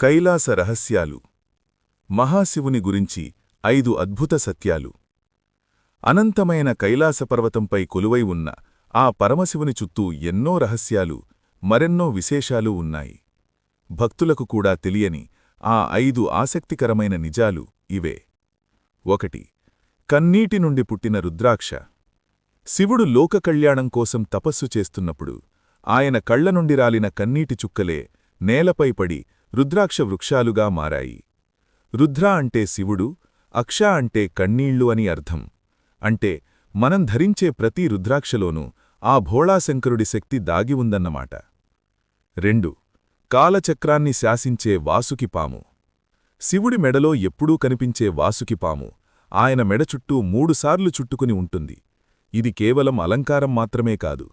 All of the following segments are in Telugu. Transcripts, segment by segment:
కైలాస రహస్యాలు. మహాశివుని గురించి ఐదు అద్భుత సత్యాలు. అనంతమైన కైలాస పర్వతంపై కొలువై ఉన్న ఆ పరమశివుని చుట్టూ ఎన్నో రహస్యాలు మరెన్నో విశేషాలు ఉన్నాయి. భక్తులకు కూడా తెలియని ఆ ఐదు ఆసక్తికరమైన నిజాలు ఇవే. ఒకటి కన్నీటి నుండి పుట్టిన రుద్రాక్ష. శివుడు లోక కళ్యాణం కోసం తపస్సు చేస్తున్నప్పుడు ఆయన కళ్ళ నుండి రాలిన కన్నీటి చుక్కలే నేలపై పడి రుద్రాక్ష వృక్షాలుగా మారాయి. రుద్ర అంటే శివుడు అక్ష అంటే కన్నీళ్ళు అని అర్థం. అంటే మనం ధరించే ప్రతి రుద్రాక్షలోనూ ఆ భోళాశంకరుడి శక్తి దాగి ఉందన్నమాట. రెండు కాలచక్రాన్ని శాసించే వాసుకి పాము. శివుడి మెడలో ఎప్పుడూ కనిపించే వాసుకి పాము ఆయన మెడ చుట్టూ మూడుసార్లు చుట్టుకుని ఉంటుంది. ఇది కేవలం అలంకారం మాత్రమే కాదు.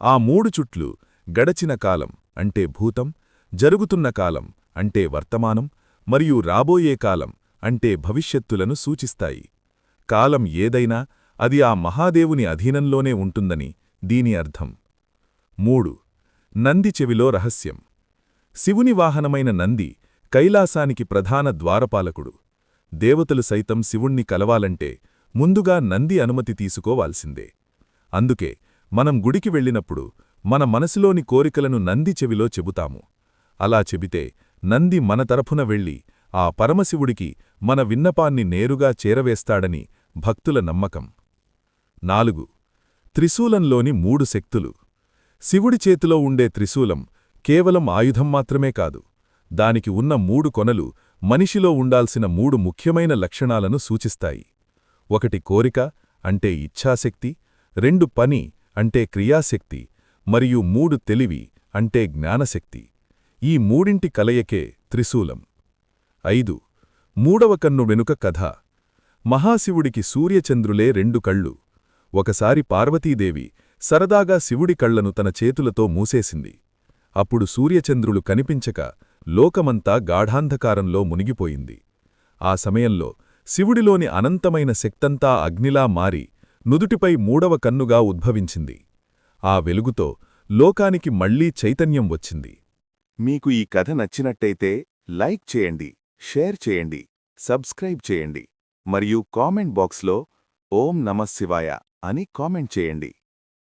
ఆ మూడు చుట్లు గడచిన కాలం అంటే భూతం జరుగుతున్న కాలం అంటే వర్తమానం మరియు రాబోయే కాలం అంటే భవిష్యత్తులను సూచిస్తాయి. కాలం ఏదైనా అది ఆ మహాదేవుని అధీనంలోనే ఉంటుందని దీని అర్థం. మూడు. నంది చెవిలో రహస్యం. శివుని వాహనమైన నంది కైలాసానికి ప్రధాన ద్వారపాలకుడు. దేవతలు సైతం శివుణ్ణి కలవాలంటే ముందుగా నంది అనుమతి తీసుకోవాల్సిందే. అందుకే మనం గుడికి వెళ్ళినప్పుడు మన మనసులోని కోరికలను నంది చెవిలో చెబుతాము. అలా చెబితే నంది మన తరఫున వెళ్ళి ఆ పరమశివుడికి మన విన్నపాన్ని నేరుగా చేరవేస్తాడని భక్తుల నమ్మకం. నాలుగు. త్రిశూలంలోని మూడు శక్తులు. శివుడి చేతిలో ఉండే త్రిశూలం కేవలం ఆయుధం మాత్రమే కాదు దానికి ఉన్న మూడు కొనలు మనిషిలో ఉండాల్సిన మూడు ముఖ్యమైన లక్షణాలను సూచిస్తాయి. ఒకటి కోరిక అంటే ఇచ్ఛాశక్తి రెండు పని అంటే క్రియాశక్తి మరియు మూడు తెలివి అంటే జ్ఞానశక్తి. ఈ మూడింటి కలయకే త్రిశూలం. ఐదు. మూడవ కన్ను వెనుక కథ. మహాశివుడికి సూర్యచంద్రులే రెండు కళ్ళు. ఒకసారి పార్వతీదేవి సరదాగా శివుడి కళ్ళను తన చేతులతో మూసేసింది. అప్పుడు సూర్యచంద్రులు కనిపించక లోకమంతా గాఢాంధకారంలో మునిగిపోయింది. ఆ సమయంలో శివుడిలోని అనంతమైన శక్తంతా అగ్నిలా మారి నుదుటిపై మూడవ కన్నుగా ఉద్భవించింది. ఆ వెలుగుతో లోకానికి మళ్ళీ చైతన్యం వచ్చింది. మీకు ఈ కథ నచ్చినట్టయితే లైక్ చేయండి షేర్ చేయండి సబ్స్క్రైబ్ చేయండి మరియు కామెంట్ బాక్స్లో ఓం నమఃశివాయ అని కామెంట్ చేయండి.